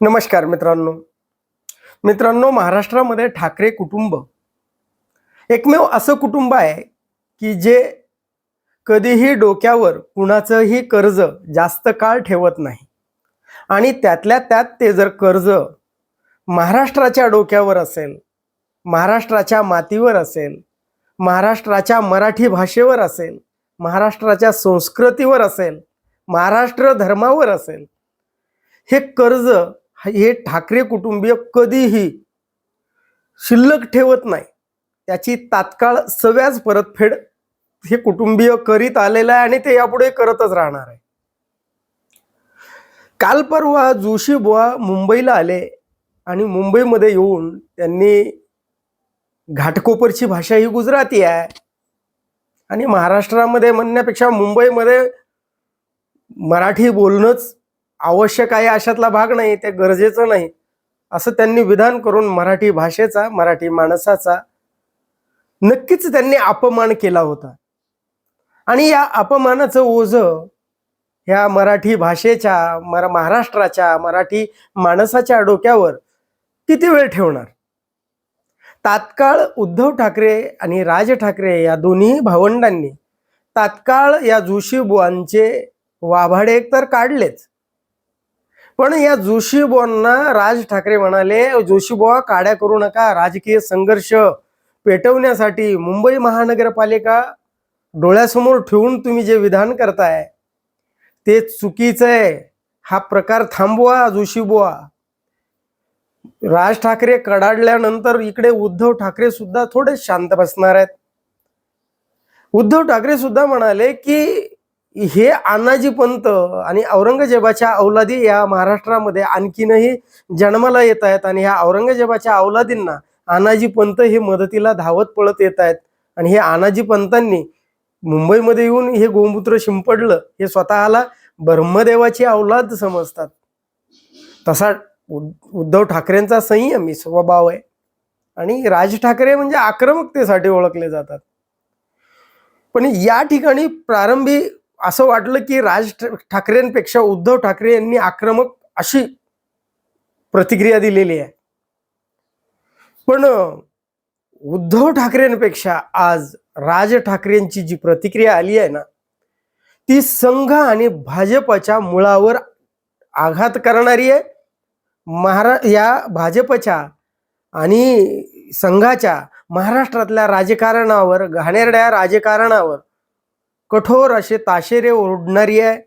नमस्कार मित्रांनो. मित्रांनो महाराष्ट्रामध्ये ठाकरे कुटुंब एकमेव असं कुटुंब आहे की जे कधीही डोक्यावर कुणाचंही कर्ज जास्त काळ ठेवत नाही. आणि त्यातल्या त्यात ते जर कर्ज महाराष्ट्राच्या डोक्यावर असेल महाराष्ट्राच्या मातीवर असेल महाराष्ट्राच्या मराठी भाषेवर असेल महाराष्ट्राच्या संस्कृतीवर असेल महाराष्ट्र धर्मावर असेल हे कर्ज हे ठाकरे कुटुंबीय कधीही शिल्लक ठेवत नाही. त्याची तात्काळ सव्याज परतफेड हे कुटुंबीय करीत आलेलं आहे आणि ते यापुढे करतच राहणार आहे. काल परवा जोशी बुवा मुंबईला आले आणि मुंबईमध्ये येऊन त्यांनी घाटकोपरची भाषा ही गुजराती आहे. आणि महाराष्ट्रामध्ये म्हणण्यापेक्षा मुंबईमध्ये मराठी बोलणंच आवश्यक आहे अशातला भाग नाही ते गरजेचं नाही. असं त्यांनी विधान करून मराठी भाषेचा मराठी माणसाचा नक्कीच त्यांनी अपमान केला होता. आणि या अपमानाचं ओझं ह्या मराठी भाषेच्या मरा महाराष्ट्राच्या मराठी माणसाच्या डोक्यावर किती वेळ ठेवणार? तात्काळ उद्धव ठाकरे आणि राज ठाकरे या दोन्ही भावंडांनी तात्काळ या जोशी बुवांचे वाभाडे तर काढलेच. पण या जोशीबॉंना राज ठाकरे म्हणाले जोशीबुवा काड्या करू नका. राजकीय संघर्ष पेटवण्यासाठी मुंबई महानगरपालिका डोळ्यासमोर ठेवून तुम्ही जे विधान करताय ते चुकीचं आहे. हा प्रकार थांबवा जोशीबुवा राज ठाकरे कडाडल्यानंतर इकडे उद्धव ठाकरे सुद्धा थोडे शांत बसणार आहेत. उद्धव ठाकरे सुद्धा म्हणाले की हे अण्णाजी पंत आणि औरंगजेबाच्या अवलादी या महाराष्ट्रामध्ये आणखीनही जन्माला येत आहेत आणि ह्या औरंगजेबाच्या अवलादींना अनाजी पंत हे मदतीला धावत पळत येत आहेत. आणि हे अनाजी पंतांनी मुंबईमध्ये येऊन हे गोमूत्र शिंपडलं हे स्वतःला ब्रह्मदेवाची अवलाद समजतात. तसा उद- उद्धव ठाकरेंचा संयमी स्वभाव आहे. आणि राज ठाकरे म्हणजे आक्रमकतेसाठी ओळखले जातात. पण या ठिकाणी प्रारंभी असं वाटलं की राज ठ- ठाकरेंपेक्षा उद्धव ठाकरे यांनी आक्रमक अशी प्रतिक्रिया दिलेली आहे. पण उद्धव ठाकरेंपेक्षा आज राज ठाकरेंची जी प्रतिक्रिया आली आहे ना ती संघ आणि भाजपच्या मुळावर आघात करणारी आहे. महारा या भाजपच्या आणि संघाच्या महाराष्ट्रातल्या राजकारणावर घाणेरड्या राजकारणावर कठोर असे ताशेरे ओढणारी आहे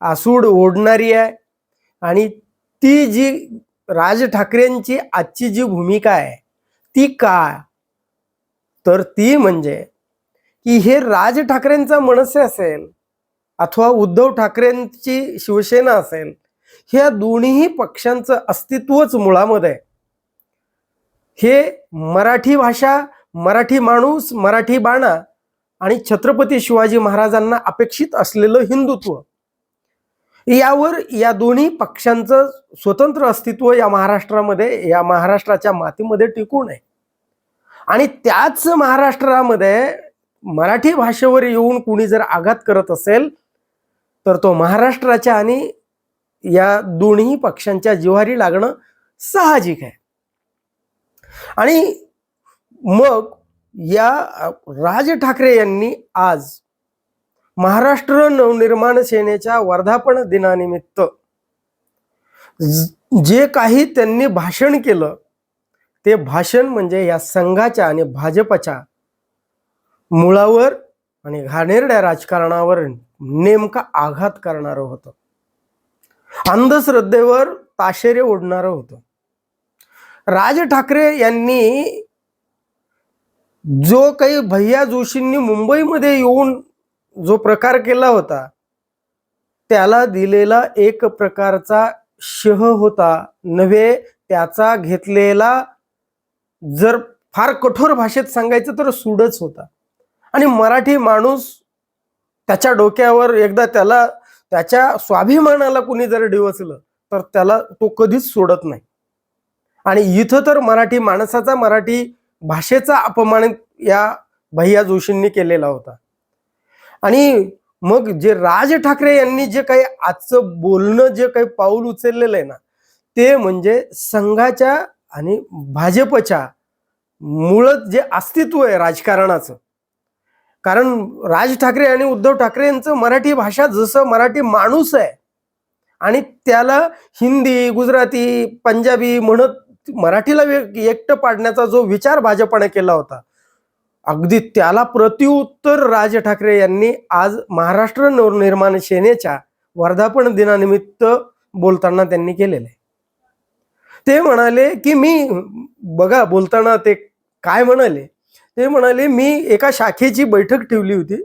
आसूड ओढणारी आहे आणि ती जी राज ठाकरेंची आजची जी भूमिका आहे ती काय तर ती म्हणजे की हे राज ठाकरेंचा मनसे असेल अथवा उद्धव ठाकरेंची शिवसेना असेल ह्या दोन्ही पक्षांचं अस्तित्वच मुळामध्ये आहे. हे मराठी भाषा मराठी माणूस मराठी बाणा आणि छत्रपती शिवाजी महाराजांना अपेक्षित असलेलं हिंदुत्व. यावर या दोन्ही पक्षांचं स्वतंत्र अस्तित्व या महाराष्ट्रामध्ये या महाराष्ट्राच्या मातीमध्ये टिकून आहे. आणि त्याच महाराष्ट्रामध्ये मराठी भाषेवर येऊन कुणी जर आघात करत असेल तर तो महाराष्ट्राच्या आणि या दोन्ही पक्षांच्या जिव्हारी लागणं साहजिक आहे. आणि मग या राज ठाकरे यांनी आज महाराष्ट्र नवनिर्माण सेनेच्या वर्धापन दिनानिमित्त जे काही त्यांनी भाषण केलं ते भाषण म्हणजे या संघाच्या आणि भाजपच्या मुळावर आणि घाणेरड्या राजकारणावर नेमका आघात करणारं होतं. अंधश्रद्धेवर ताशेरे ओढणारं होतं. राज ठाकरे यांनी जो काही भैया जोशींनी मुंबईमध्ये येऊन जो प्रकार केला होता त्याला दिलेला एक प्रकारचा शह होता. नव्हे त्याचा घेतलेला जर फार कठोर भाषेत सांगायचं तर सूडच होता. आणि मराठी माणूस त्याच्या डोक्यावर एकदा त्याला त्याच्या स्वाभिमानाला कुणी जर डिवचलं तर त्याला तो कधीच सोडत नाही. आणि इथं तर मराठी माणसाचा मराठी भाषेचा अपमान या भैया जोशींनी केलेला होता. आणि मग जे राज ठाकरे यांनी जे काही आजचं बोलणं जे काही पाऊल उचललेलं आहे ना ते म्हणजे संघाच्या आणि भाजपच्या मुळात जे अस्तित्व आहे राजकारणाचं. कारण राज ठाकरे आणि उद्धव ठाकरे यांचं मराठी भाषा जसं मराठी माणूस आहे आणि त्याला हिंदी गुजराती पंजाबी म्हणत मराठीला एकटं पाडण्याचा जो विचार भाजपाने केला होता अगदी त्याला प्रत्युत्तर राज ठाकरे यांनी आज महाराष्ट्र नवनिर्माण सेनेच्या वर्धापन दिनानिमित्त बोलताना त्यांनी केलेलं. आहे ते म्हणाले की मी बघा बोलताना ते काय म्हणाले ते म्हणाले मी एका शाखेची बैठक ठेवली होती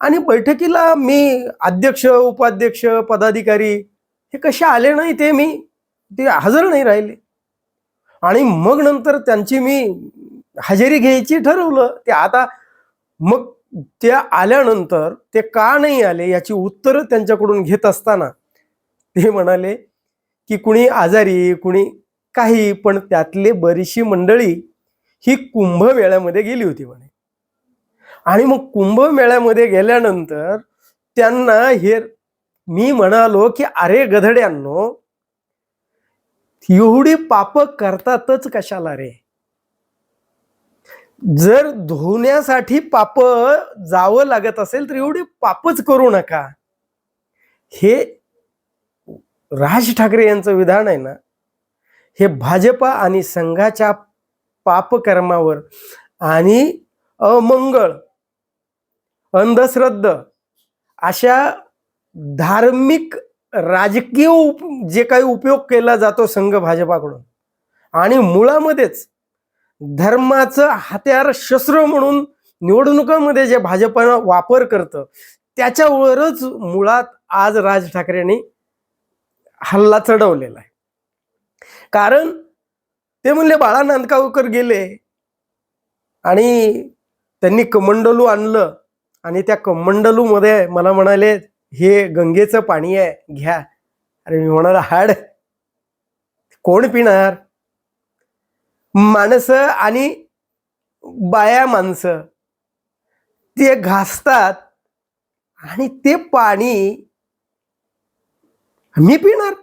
आणि बैठकीला मी अध्यक्ष उपाध्यक्ष पदाधिकारी हे कसे आले नाही ते मी ते हजर नाही राहिले. आणि मग नंतर त्यांची मी हजेरी घ्यायची ठरवलं. ते आता मग त्या आल्यानंतर ते का नाही आले याची उत्तरं त्यांच्याकडून घेत असताना ते म्हणाले की कुणी आजारी कुणी काही पण त्यातले बरीचशी मंडळी ही कुंभमेळ्यामध्ये गेली होती म्हणे. आणि मग कुंभमेळ्यामध्ये गेल्यानंतर त्यांना हे मी म्हणालो की अरे गधड्यांनो एवढी पाप करतातच कशाला रे? जर धुण्यासाठी पाप जावं लागत असेल तर एवढी पापच करू नका. हे राज ठाकरे यांचं विधान आहे ना हे भाजपा आणि संघाच्या पापकर्मावर आणि अमंगळ अंधश्रद्ध अशा धार्मिक राजकीय उप जे काही उपयोग केला जातो संघ भाजपाकडून आणि मुळामध्येच धर्माचं हत्यार शस्त्र म्हणून निवडणुकामध्ये जे भाजपानं वापर करतं त्याच्यावरच मुळात आज राज ठाकरेंनी हल्ला चढवलेला आहे. कारण ते म्हणले बाळा नांदगावकर गेले आणि त्यांनी कमंडलू आणलं आणि त्या कमंडलूमध्ये मला म्हणाले हे गंगेचं पाणी आहे घ्या. अरे मी म्हणाला हाड कोण पिणार? माणसं आणि बाया माणसं ते घासतात आणि ते पाणी मी पिणार.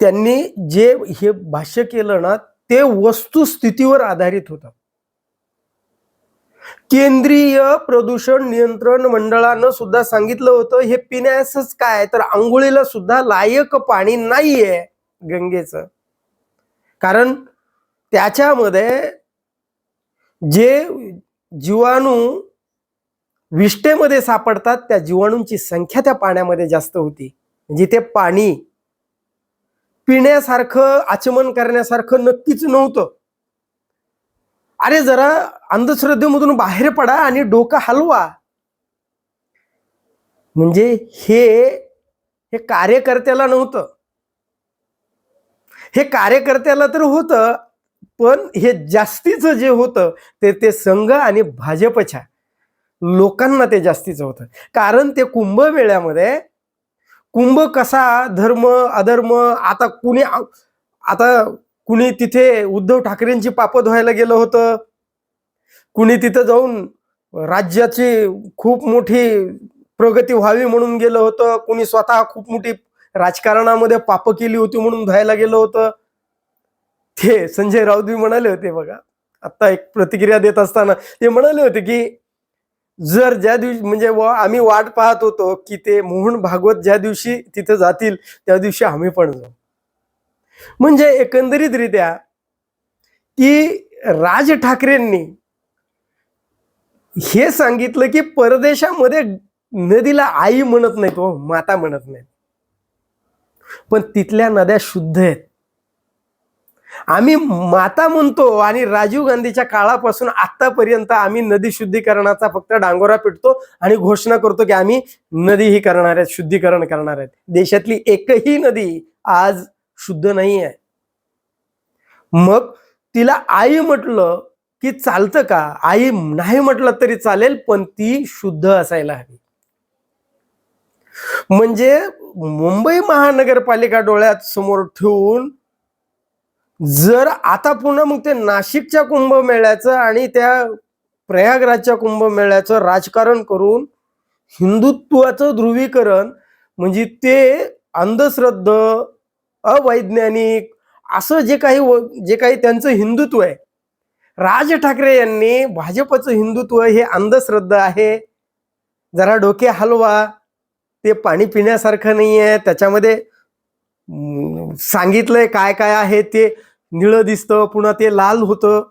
त्यांनी जे हे भाष्य केलं ना ते वस्तुस्थितीवर आधारित होतं. केंद्रीय प्रदूषण नियंत्रण मंडळानं सुद्धा सांगितलं होतं हे पिण्यासच काय? तर आंघोळीला सुद्धा लायक पाणी नाहीये गंगेचं. कारण त्याच्यामध्ये जे जीवाणू विष्टेमध्ये सापडतात त्या जीवाणूंची संख्या त्या पाण्यामध्ये जास्त होती. म्हणजे ते पाणी पिण्यासारखं आचमन करण्यासारखं नक्कीच नव्हतं. अरे जरा अंधश्रद्धेमधून बाहेर पडा आणि डोकं हलवा. म्हणजे हे हे कार्यकर्त्याला नव्हतं. हे कार्यकर्त्याला तर होतं पण हे जास्तीचं जे होतं ते ते संघ आणि भाजपच्या लोकांना ते जास्तीचं होतं. कारण ते कुंभमेळ्यामध्ये कुंभ कसा धर्म अधर्म आता कुणी आता कुणी तिथे उद्धव ठाकरेंची पापं धुवायला गेलं होतं? कुणी तिथं जाऊन राज्याची खूप मोठी प्रगती व्हावी म्हणून गेलं होतं? कुणी स्वतः खूप मोठी राजकारणामध्ये पापं केली होती म्हणून धुवायला गेलं होतं? ते संजय राऊत म्हणाले होते बघा. आता एक प्रतिक्रिया देत असताना ते म्हणाले होते की जर ज्या दिवशी म्हणजे व आम्ही वाट पाहत होतो की ते मोहन भागवत ज्या दिवशी तिथे जातील त्या दिवशी आम्ही पण जाऊ. म्हणजे एकंदरीतरित्या की राज ठाकरेंनी हे सांगितलं की परदेशामध्ये नदीला आई म्हणत नाही तो हो, माता म्हणत नाही पण तिथल्या नद्या शुद्ध आहेत. आम्ही माता म्हणतो आणि राजीव गांधीच्या काळापासून आतापर्यंत आम्ही नदी शुद्धीकरणाचा फक्त डांगोरा पिटतो आणि घोषणा करतो की आम्ही नदी ही करणार आहेत शुद्धीकरण करणार आहेत. देशातली एकही नदी आज शुद्ध नाही आहे मग तिला आई म्हटलं की चालतं का? आई नाही म्हटलं तरी चालेल पण ती शुद्ध असायला हवी. म्हणजे मुंबई महानगरपालिका डोळ्यात समोर ठेवून जर आता पुन्हा मग ते नाशिकच्या कुंभमेळ्याचं आणि त्या प्रयागराजच्या कुंभमेळ्याचं राजकारण करून हिंदुत्वाचं ध्रुवीकरण म्हणजे ते अंधश्रद्ध अवैज्ञानिक असं जे काही व- जे काही त्यांचं हिंदुत्व आहे. राज ठाकरे यांनी भाजपचं हिंदुत्व हे अंधश्रद्धा आहे. जरा डोके हलवा. ते पाणी पिण्यासारखं नाही आहे त्याच्यामध्ये सांगितलंय काय काय आहे ते निळं दिसतं पुन्हा ते लाल होतं.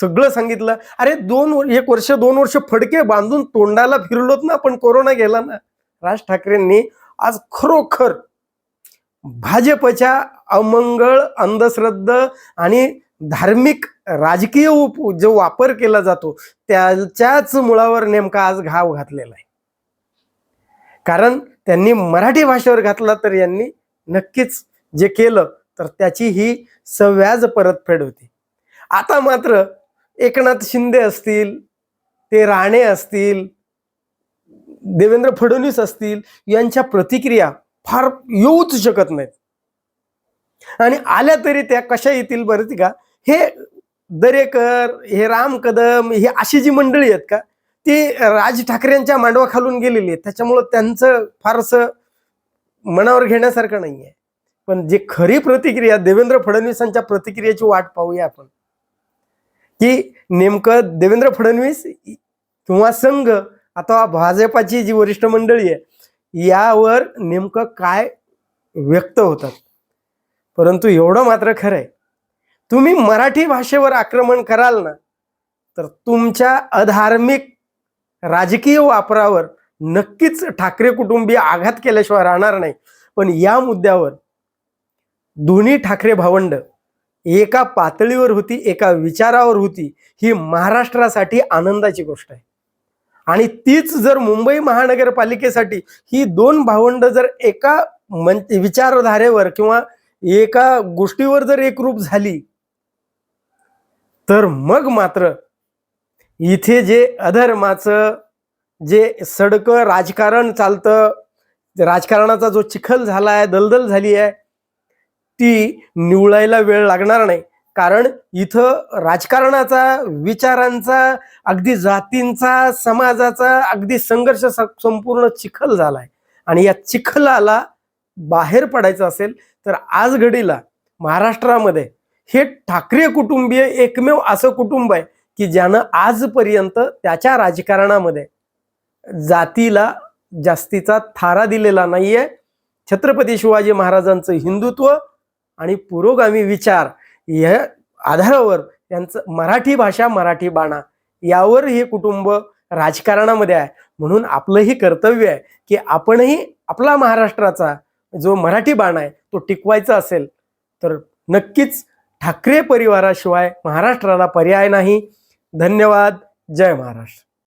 सगळं सांगितलं. अरे दोन एक वर्ष दोन वर्ष फडके बांधून तोंडाला फिरलोत ना पण कोरोना गेला ना. राज ठाकरेंनी आज खरोखर भाजपच्या अमंगळ अंधश्रद्ध आणि धार्मिक राजकीय उप जो वापर केला जातो त्याच्याच मुळावर नेमका आज घाव घातलेला आहे. कारण त्यांनी मराठी भाषेवर घातला तर यांनी नक्कीच जे केलं तर त्याची ही सव्याज परतफेड होती. आता मात्र एकनाथ शिंदे असतील ते राणे असतील देवेंद्र फडणवीस असतील यांच्या प्रतिक्रिया फार येऊच शकत नाहीत. आणि आल्या तरी त्या कशा येतील बरं ती का? हे दरेकर हे राम कदम हे अशी जी मंडळी आहेत का ती राज ठाकरेंच्या मांडवाखालून गेलेली आहेत. त्याच्यामुळं त्यांचं फारसं मनावर घेण्यासारखं नाही आहे पण जे खरी प्रतिक्रिया देवेंद्र फडणवीसांच्या प्रतिक्रियेची वाट पाहूया आपण. की नेमकं देवेंद्र फडणवीस किंवा संघ आता भाजपाची जी वरिष्ठ मंडळी आहे यावर नेमकं काय व्यक्त होतात? परंतु एवढं मात्र खरं आहे तुम्ही मराठी भाषेवर आक्रमण कराल ना तर तुमच्या अधार्मिक राजकीय वापरावर नक्कीच ठाकरे कुटुंबीय आघात केल्याशिवाय राहणार नाही. पण या मुद्द्यावर दोन्ही ठाकरे भावंड एका पातळीवर होती एका विचारावर होती ही महाराष्ट्रासाठी आनंदाची गोष्ट आहे. आणि तीच जर मुंबई महानगरपालिकेसाठी ही दोन भावंड जर एका मन विचारधारेवर किंवा एका गोष्टीवर जर एकरूप झाली तर मग मात्र इथे जे अधर्माचं जे सडकं राजकारण चालतं राजकारणाचा जो चिखल झाला आहे दलदल झाली आहे ती निवळायला वेळ लागणार नाही. कारण इथं राजकारणाचा विचारांचा अगदी जातींचा समाजाचा अगदी संघर्ष स- संपूर्ण चिखल झाला आहे आणि या चिखलाला बाहेर पडायचं असेल तर आज घडीला महाराष्ट्रामध्ये हे ठाकरे कुटुंबीय एकमेव असं कुटुंब आहे की ज्यानं आजपर्यंत त्याच्या राजकारणामध्ये जातीला जास्तीचा थारा दिलेला नाहीये. छत्रपती शिवाजी महाराजांचं हिंदुत्व आणि पुरोगामी विचार या आधारावर त्यांचं मराठी भाषा मराठी बाणा. यावर हे कुटुंब राजकारणामध्ये आहे. म्हणून आपलंही कर्तव्य आहे की आपणही आपला महाराष्ट्राचा जो मराठी बाणा आहे तो टिकवायचा असेल तर नक्कीच ठाकरे परिवाराशिवाय महाराष्ट्राला पर्याय नाही. धन्यवाद. जय महाराष्ट्र.